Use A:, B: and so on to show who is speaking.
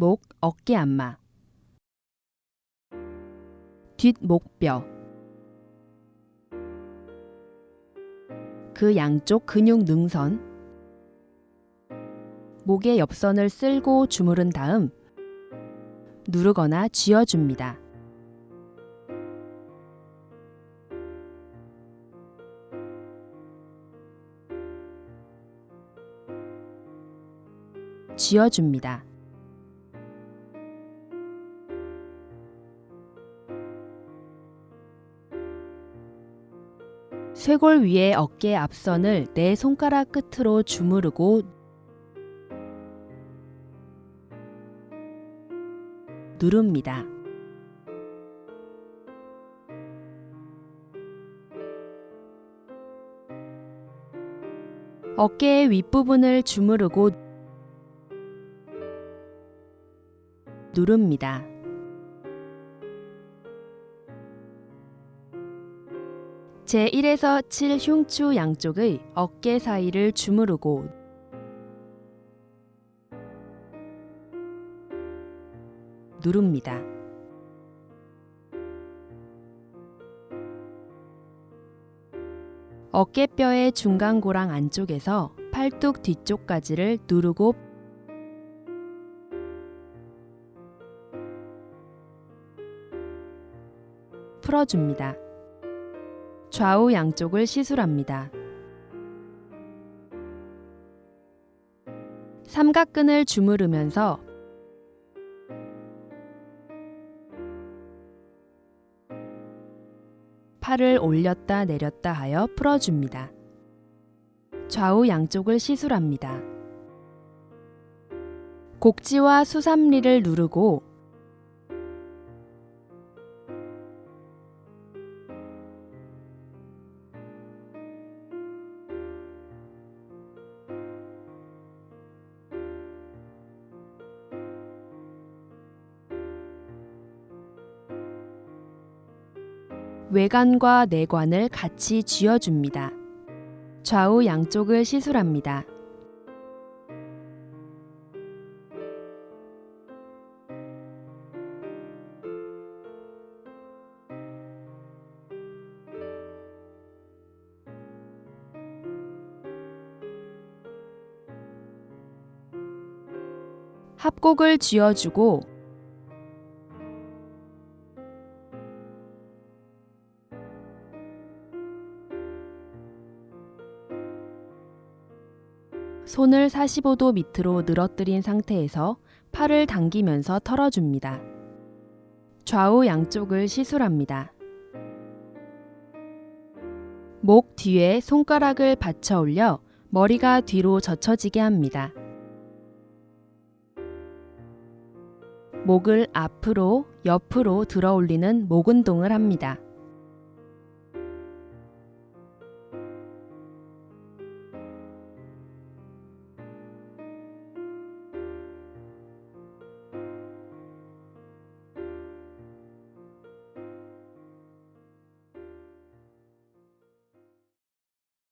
A: 목, 어깨 안마. 뒷목뼈. 그 양쪽 근육 능선. 목의 옆선을 쓸고 주무른 다음 누르거나 쥐어줍니다. 쥐어줍니다. 쇄골 위에 어깨 앞선을 내 손가락 끝으로 주무르고 누릅니다. 어깨의 윗부분을 주무르고 누릅니다. 제1에서 7 흉추 양쪽의 어깨 사이를 주무르고 누릅니다. 어깨뼈의 중간 고랑 안쪽에서 팔뚝 뒤쪽까지를 누르고 풀어줍니다. 좌우 양쪽을 시술합니다. 삼각근을 주무르면서 팔을 올렸다 내렸다 하여 풀어줍니다. 좌우 양쪽을 시술합니다. 곡지와 수삼리를 누르고 외관과 내관을 같이 쥐어줍니다. 좌우 양쪽을 시술합니다. 합곡을 쥐어주고 손을 45도 밑으로 늘어뜨린 상태에서 팔을 당기면서 털어줍니다. 좌우 양쪽을 시술합니다. 목 뒤에 손가락을 받쳐 올려 머리가 뒤로 젖혀지게 합니다. 목을 앞으로, 옆으로 들어 올리는 목 운동을 합니다.